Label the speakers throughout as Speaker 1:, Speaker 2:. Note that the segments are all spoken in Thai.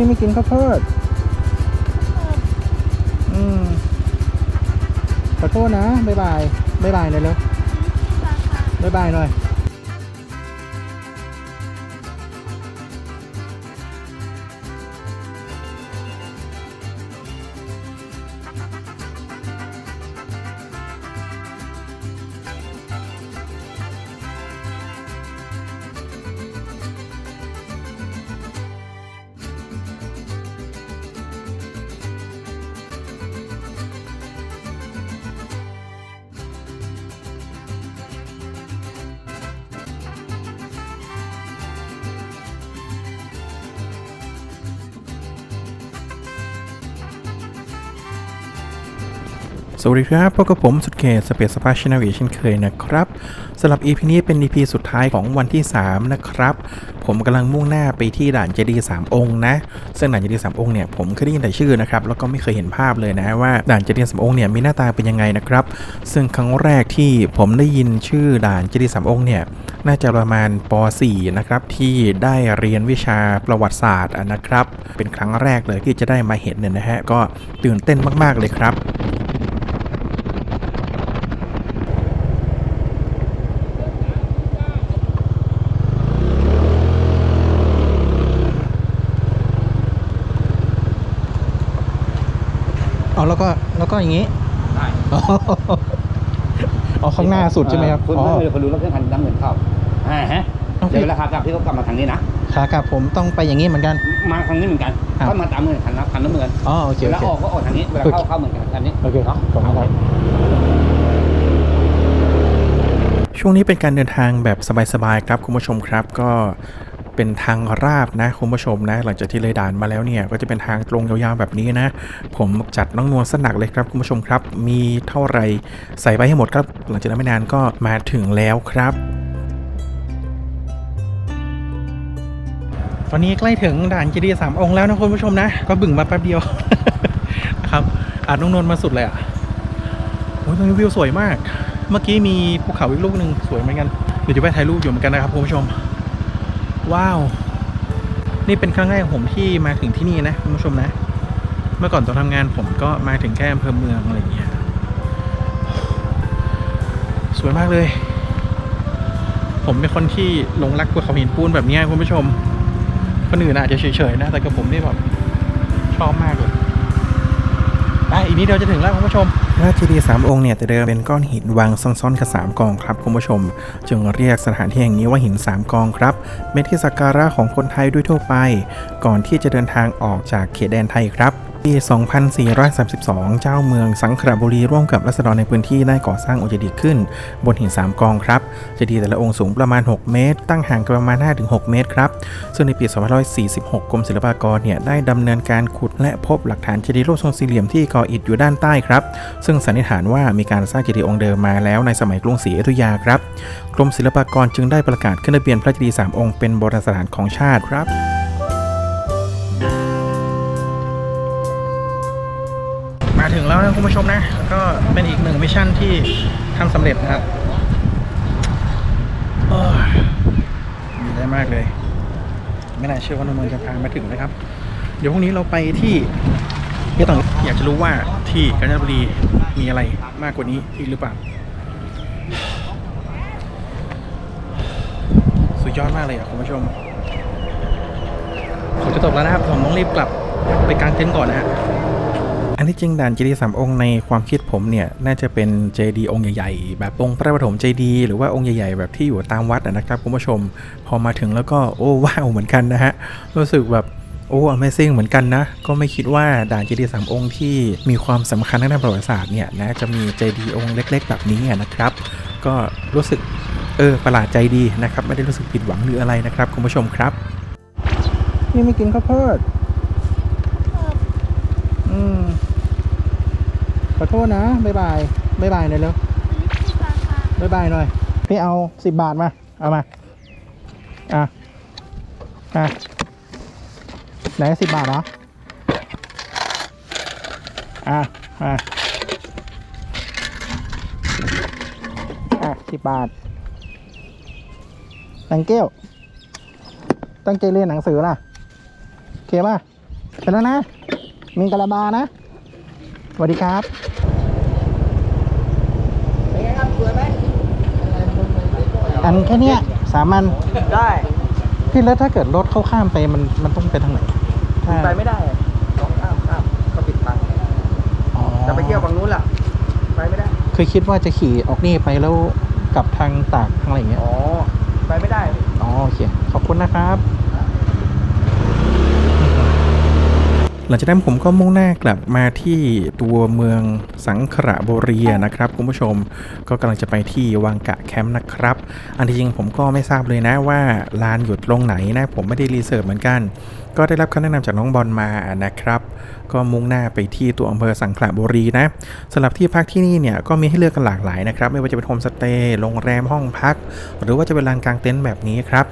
Speaker 1: พี่ไม่กินข้าวโพดอืมขอโทษนะ บ๊ายบาย บ๊ายบายหน่อยเร็วบ๊ายบายหน่อย สวัสดีครับพบกับผมสุดเขตสเปซสปาชนาวีเช่นเคยนะครับสำหรับ EP นี้เป็น EP สุดท้ายของวันที่ 3 นะครับ ผมกำลังมุ่งหน้าไปที่ด่านเจดีย์สามองค์นะ ซึ่งด่านเจดีย์สามองค์เนี่ยผมเคยได้ยินแต่ชื่อนะครับ แล้วก็ไม่เคยเห็นภาพเลยนะว่าด่านเจดีย์สามองค์เนี่ยมีหน้าตาเป็นยังไงนะครับ ซึ่งครั้งแรกที่ผมได้ยินชื่อด่านเจดีย์สามองค์เนี่ยน่าจะประมาณป .4 นะครับที่ได้เรียนวิชาประวัติศาสตร์นะครับ เป็นครั้งแรกเลยที่จะได้มาเห็นเนี่ยนะฮะก็ตื่นเต้นมาก ๆเลยครับ อ๋อแล้วก็แล้วก็อย่างนี้
Speaker 2: ได้
Speaker 1: อ๋ออ๋อข้างหน้าสุดใช่ไหมครับ
Speaker 2: คุณ
Speaker 1: อ๋อ
Speaker 2: ไม่เคยรู้รถเครื่องคันน้ำเงินเข้าอ่าฮะ
Speaker 1: โอเค
Speaker 2: เดี๋ยวเวลาขากลับที่เขากลับมาทางนี้นะ
Speaker 1: ขากลับผมต้องไปอย่างนี้เหมือนกัน
Speaker 2: มาทางนี้เหมือนกัน
Speaker 1: ครับ
Speaker 2: เข้ามาตามเงินคันน้ำคันน้ำเงิน
Speaker 1: อ๋อโอเค
Speaker 2: เว
Speaker 1: โอ
Speaker 2: ลา
Speaker 1: เค
Speaker 2: ออกก็ออกทางนี้เวลา
Speaker 1: โอเค
Speaker 2: เข้าเข้าเหมือนกันทางนี้
Speaker 1: โอเค
Speaker 2: เนาะ
Speaker 1: ขอบคุณครับช่วงนี้เป็นการเดินทางแบบสบายๆครับคุณผู้ชมครับก็ เป็นทางราบนะคุณผู้ชมนะ หลังจากที่เลยด่านมาแล้วเนี่ยก็จะเป็นทางตรงยาวๆแบบนี้นะ ผมจัดน้องนวลสนักเลยครับคุณผู้ชมครับ มีเท่าไหรใส่ไปให้หมดครับ หลังจากนั้นไม่นานก็มาถึงแล้วครับตอนนี้ใกล้ถึงด่านเจดีย์สามองค์แล้วนะคุณผู้ชมนะ ก็บึ่งมาแป๊บเดียวนะครับอาจน้องนนท์มาสุดเลยอะโอ้ยตรงนี้วิวสวยมาก เมื่อกี้มีภูเขาอีกลูกหนึ่งสวยเหมือนกันเดี๋ยวจะไปถ่ายรูปอยู่เหมือนกันนะครับคุณผู้ชม ว้าว นี่เป็นครั้งแรกของผมที่มาถึงที่นี่นะคุณผู้ชมนะ เมื่อก่อนตอนทำงานผมก็มาถึงแค่อำเภอเมืองอะไรอย่างเงี้ยสวยมากเลย ผมเป็นคนที่หลงรักภูเขาหินปูนแบบนี้คุณผู้ชม คนอื่นอาจจะเฉยๆนะ แต่กับผมนี่แบบชอบมากเลยไปอีกนิดเดียวจะถึงแล้วคุณผู้ชม พระเจดีย์สามองค์เนี่ยแต่เดิมเป็นก้อนหินวางซ้อนๆกันสามกองครับคุณผู้ชม จึงเรียกสถานที่แห่งนี้ว่าหินสามกองครับเป็นที่สักการะของคนไทยด้วยทั่วไป ก่อนที่จะเดินทางออกจากเขตแดนไทยครับ ปี 2432 เจ้าเมืองสังขละบุรีร่วมกับรัษฎรในพื้นที่ได้ก่อสร้างองค์เจดีขึ้น บนหิน 3 กองครับเจดีย์แต่ละองค์สูงประมาณ 6 เมตร ตั้งห่างกันประมาณ 5-6 เมตรครับ ซึ่งในปี 2546 กรมศิลปากรเนี่ยได้ดำเนินการขุดและพบหลักฐานเจดีย์รูปทรงสี่เหลี่ยมที่ก่ออิฐอยู่ด้านใต้ครับ ซึ่งสันนิษฐานว่ามีการสร้างเจดีย์องค์เดิมมาแล้วในสมัยกรุงศรีอยุธยาครับ กรมศิลปากรจึงได้ประกาศขึ้นทะเบียนพระเจดีย์สามองค์เป็นโบราณสถานของชาติครับ ถึงแล้วนะคุณผู้ชมนะ ก็เป็นอีกหนึ่งมิชชั่นที่ทำสำเร็จนะครับโอ้ยดีใจมากเลย ไม่น่าเชื่อว่าน้องนนท์จะพามาถึงนะครับ เดี๋ยวพรุ่งนี้เราไปที่ที่ต่างอยากจะรู้ว่าที่กาญจนบุรีมีอะไรมากกว่านี้อีกหรือเปล่าสุดยอดมากเลยอะคุณผู้ชมฝนจะตกแล้วนะครับผมต้องรีบกลับไปกางเต็นท์ก่อนนะฮะ อันที่จริงด่านเจดีย์สามองค์ในความคิดผมเนี่ยน่าจะเป็นเจดีย์องค์ใหญ่ๆ แบบองค์พระปฐมเจดีย์หรือว่าองค์ใหญ่ๆ แบบที่อยู่ตามวัดนะครับคุณผู้ชม พอมาถึงแล้วก็โอ้ว้าวเหมือนกันนะฮะรู้สึกแบบโอ้ Amazing เหมือนกันนะ ก็ไม่คิดว่าด่านเจดีย์สามองค์ที่มีความสำคัญทางด้านประวัติศาสตร์เนี่ยนะจะมีเจดีย์องค์เล็ก ๆ แบบนี้นะครับ ก็รู้สึกเออประหลาดใจดีนะครับ ไม่ได้รู้สึกผิดหวังหรืออะไรนะครับคุณผู้ชมครับ นี่ไม่กินข้าวโพดอืม ขอโทษนะบ๊ายบายบ๊ายบายหน่อยเร็วบ๊ายบายหน่อย พี่เอาสิบบาทมา เอามา อะ อะ ไหนสิบบาทเหรอ อะ อะ อะสิบบาทตังเกี้ยว ตั้งใจเรียนหนังสือล่ะโอเคป่ะแล้วนะมิงกะลาบานะ วัสดีครับ
Speaker 3: เป็นไงครับสวยไหม
Speaker 1: อันแค่เนี้ยสามัญ
Speaker 3: ได้
Speaker 1: พี่แล้วถ้าเกิดรถเข้าข้ามไปมันมันต้องไปทางไหนถ้า
Speaker 3: ไปไม่ได้ลองข้ามข้ามก็ปิดทาง
Speaker 1: อ๋อ
Speaker 3: จะไปเที่ยวฝั่งนู้นล่ะไปไม่ได้
Speaker 1: เคยคิดว่าจะขี่ออกนี่ไปแล้วกลับทางตากทางอะไรอย่างเงี้ย
Speaker 3: อ๋อไปไม่ได้
Speaker 1: อ๋อโอเคขอบคุณนะครับ หลังจากนั้นผมก็มุ่งหน้ากลับมาที่ตัวเมืองสังขระบุรีนะครับคุณผู้ชมก็กำลังจะไปที่วังกะแคมป์นะครับ อันที่จริงผมก็ไม่ทราบเลยนะว่าลานอยู่ตรงไหนนะ ผมไม่ได้รีเสิร์ชเหมือนกัน ก็ได้รับคำแนะนำจากน้องบอลมานะครับ ก็มุ่งหน้าไปที่ตัวอำเภอสังขละบุรีนะสำหรับที่พักที่นี่เนี่ยก็มีให้เลือกกันหลากหลายนะครับ ไม่ว่าจะเป็นโฮมสเตย์โรงแรมห้องพัก หรือว่าจะเป็นลานกลางเต็นท์แบบนี้ครับ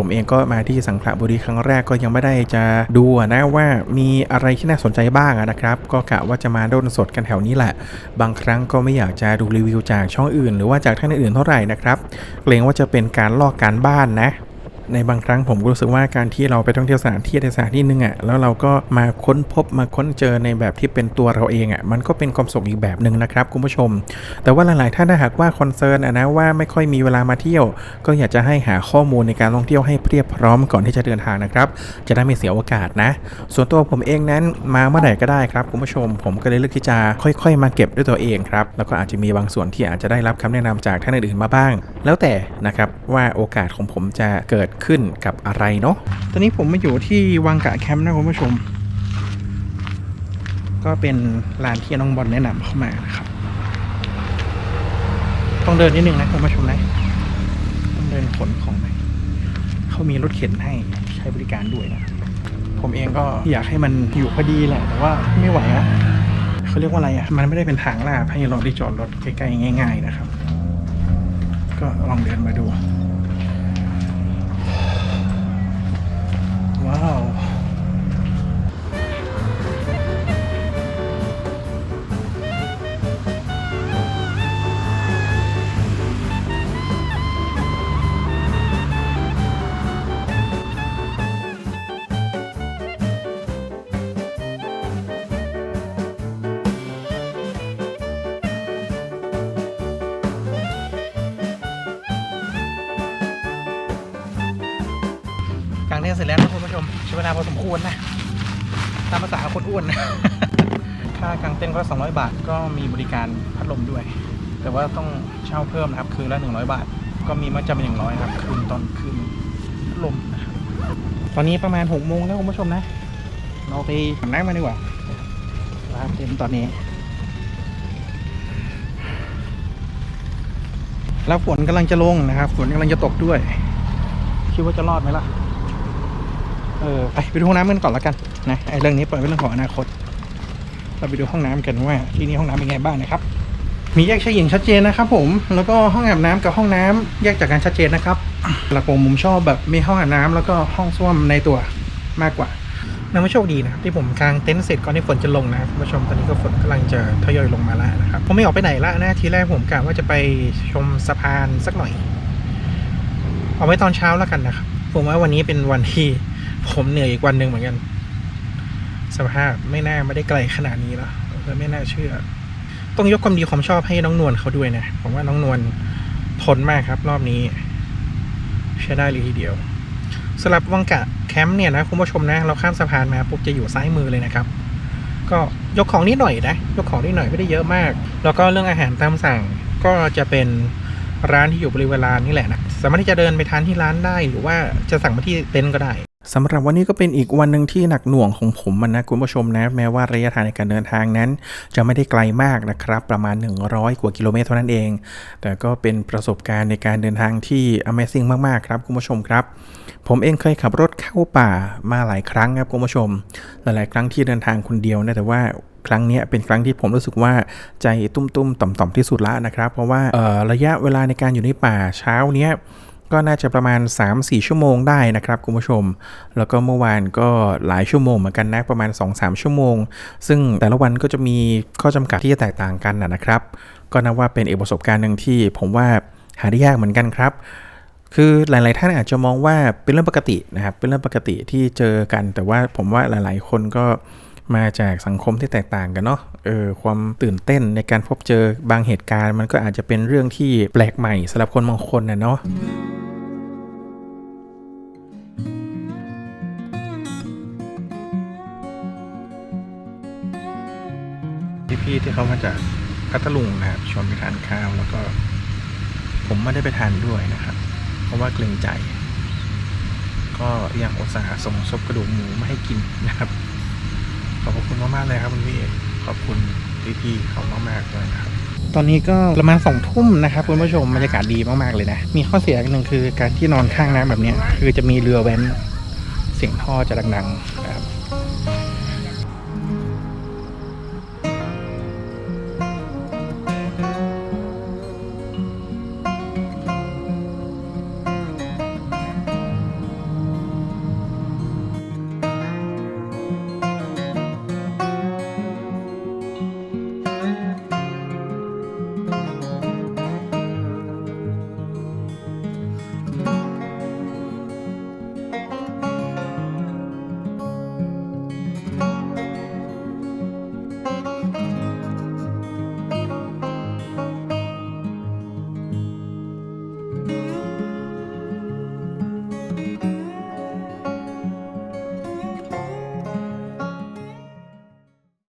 Speaker 1: ผมเองก็มาที่สังขละบุรีครั้งแรกก็ยังไม่ได้จะดูนะว่ามีอะไรที่น่าสนใจบ้างนะครับ ก็กะว่าจะมาด้นสดกันแถวนี้แหละ บางครั้งก็ไม่อยากจะดูรีวิวจากช่องอื่น หรือว่าจากท่านอื่นเท่าไหร่นะครับเกรงว่าจะเป็นการลอกการบ้านนะ ในบางครั้งผมก็รู้สึกว่าการที่เราไปท่องเที่ยวสถานที่ในสถานที่หนึ่งอะ่ะแล้วเราก็มาค้นพบมาค้นเจอในแบบที่เป็นตัวเราเองอะ่ะมันก็เป็นความสุขอีกแบบหนึ่งนะครับคุณผู้ชม แต่ว่าหลายๆท่านถ้าหากว่าคอนเซิร์นอะนะว่าไม่ค่อยมีเวลามาเที่ยว ก็อยากจะให้หาข้อมูลในการท่องเที่ยวให้เพียบพร้อมก่อนที่จะเดินทางนะครับ จะได้ไม่เสียโอกาสนะ ส่วนตัวผมเองนั้นมาเมื่อไหร่ก็ได้ครับคุณผู้ชม ผมก็เลยเลือกที่จะค่อย ๆ มาเก็บด้วยตัวเองครับแล้วก็อาจจะมีบางส่วนที่อาจจะได้รับคำแนะนำจากท่านอื่นๆมาบ้าง แล้วแต่นะครับว่าโอกาสของผมจะเกิดขึ้นกับอะไรเนาะตอนนี้ผมมาอยู่ที่วังกะแคมป์นะคุณผู้ชม ก็เป็นลานที่น้องบอลแนะนำเข้ามานะครับ ต้องเดินนิดนึงนะคุณผู้ชมนะต้องเดินขนของไปเขามีรถเข็นให้ใช้บริการด้วยนะผมเองก็อยากให้มันอยู่พอดีแหละ แต่ว่าไม่ไหวอะเขาเรียกว่าอะไรอะมันไม่ได้เป็นทางลาดให้เราได้จอดรถใกล้ๆง่าย ๆ นะครับ ก็ลองเดินมาดูางเต้นท์เสร็จแล้วนะคุณผู้ชมใช้เวลาพอสมควรนะตามภาษาคนอ้วนนะค่ากางเต้นท์ก็ 200 บาท ก็มีบริการพัดลมด้วย แต่ว่าต้องเช่าเพิ่มนะครับ คืนละ 100 บาท ก็มีมัดจำเป็น100นะครับ คืนตอนคืนพัดลมนะครับตอนนี้ประมาณ6โมงแล้วคุณผู้ชมนะ เราไปอาบน้ำมาดีกว่าร้านเต็มตอนนี้ แล้วฝนกำลังจะลงนะครับ ฝนกำลังจะตกด้วย คิดว่าจะรอดไหมล่ะ เออไปไปดูห้องน้ำกันก่อนละกันนะไอ้เรื่องนี้เปล่อยไว้เรื่องของอนาคต เราไปดูห้องน้ำกันว่า ที่นี่ห้องน้ำเป็นไงบ้างนะครับ มีแยกชายหญิงชัดเจนนะครับผมแล้วก็ห้องอาบน้ำกับห้องน้ำแยกจากกันชัดเจนนะครับ หลักผมผมชอบแบบมีห้องอาบน้ำแล้วก็ห้องส้วมในตัวมากกว่านับว่าโชคดีนะครับที่ผมกางเต็นท์เสร็จก่อนที่ฝนจะลงนะครับคุณผู้ชมตอนนี้ก็ฝนกำลังจะทยอยลงมาแล้วนะครับผมไม่ออกไปไหนละนะทีแรกผมกะว่าจะไปชมสะพานสักหน่อย เอาไว้ตอนเช้าแล้วกันนะครับผมว่าวันนี้เป็นวันที่ ผมเหนื่อยอีกวันหนึ่งเหมือนกัน สภาพไม่น่าไม่ได้ไกลขนาดนี้แล้วและไม่น่าเชื่อ ต้องยกความดีความชอบให้น้องนวลเขาด้วยนะผมว่าน้องนวลทนมากครับ รอบนี้ใช้ได้เลยทีเดียวสำหรับวังกะแคมป์เนี่ยนะคุณผู้ชมนะ เราข้ามสะพานมาปุ๊บจะอยู่ซ้ายมือเลยนะครับ ก็ยกของนิดหน่อยนะ ยกของนิดหน่อยไม่ได้เยอะมาก แล้วก็เรื่องอาหารตามสั่งก็จะเป็นร้านที่อยู่บริเวณลานนี่แหละนะ สามารถที่จะเดินไปทานที่ร้านได้หรือว่าจะสั่งมาที่เต็นท์ก็ได้ สำหรับวันนี้ก็เป็นอีกวันหนึ่งที่หนักหน่วงของผมมันนะคุณผู้ชมนะแม้ว่าระยะทางในการเดินทางนั้น จะไม่ได้ไกลมากนะครับ ประมาณ 100 กว่ากิโลเมตรเท่านั้นเอง แต่ก็เป็นประสบการณ์ในการเดินทางที่ Amazing มากๆครับคุณผู้ชมครับ ผมเองเคยขับรถเข้าป่ามาหลายครั้งครับคุณผู้ชม หลายๆ ครั้งที่เดินทางคนเดียวนะแต่ว่าครั้งนี้เป็นครั้งที่ผมรู้สึกว่าใจตุ้มๆ ต่อมๆที่สุดละนะครับ เพราะว่าระยะเวลาในการอยู่ในป่าเช้าเนี้ย ก็น่าจะประมาณ 3-4 ชั่วโมงได้นะครับคุณผู้ชม แล้วก็เมื่อวานก็หลายชั่วโมงเหมือนกันนะประมาณ 2-3 ชั่วโมง ซึ่งแต่ละวันก็จะมีข้อจำกัดที่จะแตกต่างกันนะนะครับ ก็นับว่าเป็นอีกประสบการณ์หนึ่งที่ผมว่าหาได้ยากเหมือนกันครับคือหลาย ๆ ท่านอาจจะมองว่าเป็นเรื่องปกตินะครับ เป็นเรื่องปกติที่เจอกัน แต่ว่าผมว่าหลาย ๆ คนก็มาจากสังคมที่แตกต่างกันเนาะ เออความตื่นเต้นในการพบเจอบางเหตุการณ์ มันก็อาจจะเป็นเรื่องที่แปลกใหม่สำหรับคนบางคนนะเนาะ พี่ที่เขามาจากพัทลุงนะครับชวนไปทานข้าวแล้วก็ ผมไม่ได้ไปทานด้วยนะครับ เพราะว่าเกรงใจ ก็ยังอุตส่าห์ส่งซบกระดูกหมูมาให้กินนะครับ ขอบคุณมากๆเลยครับคุณพี่ขอบคุณพี่ๆเขามากๆเลยนะครับตอนนี้ก็ประมาณสองทุ่มนะครับคุณผู้ชมบรรยากาศดีมากๆเลยนะ มีข้อเสียอย่างหนึ่งคือการที่นอนข้างน้ำแบบนี้ คือจะมีเรือแว้นเสียงท่อจะดังๆนะครับ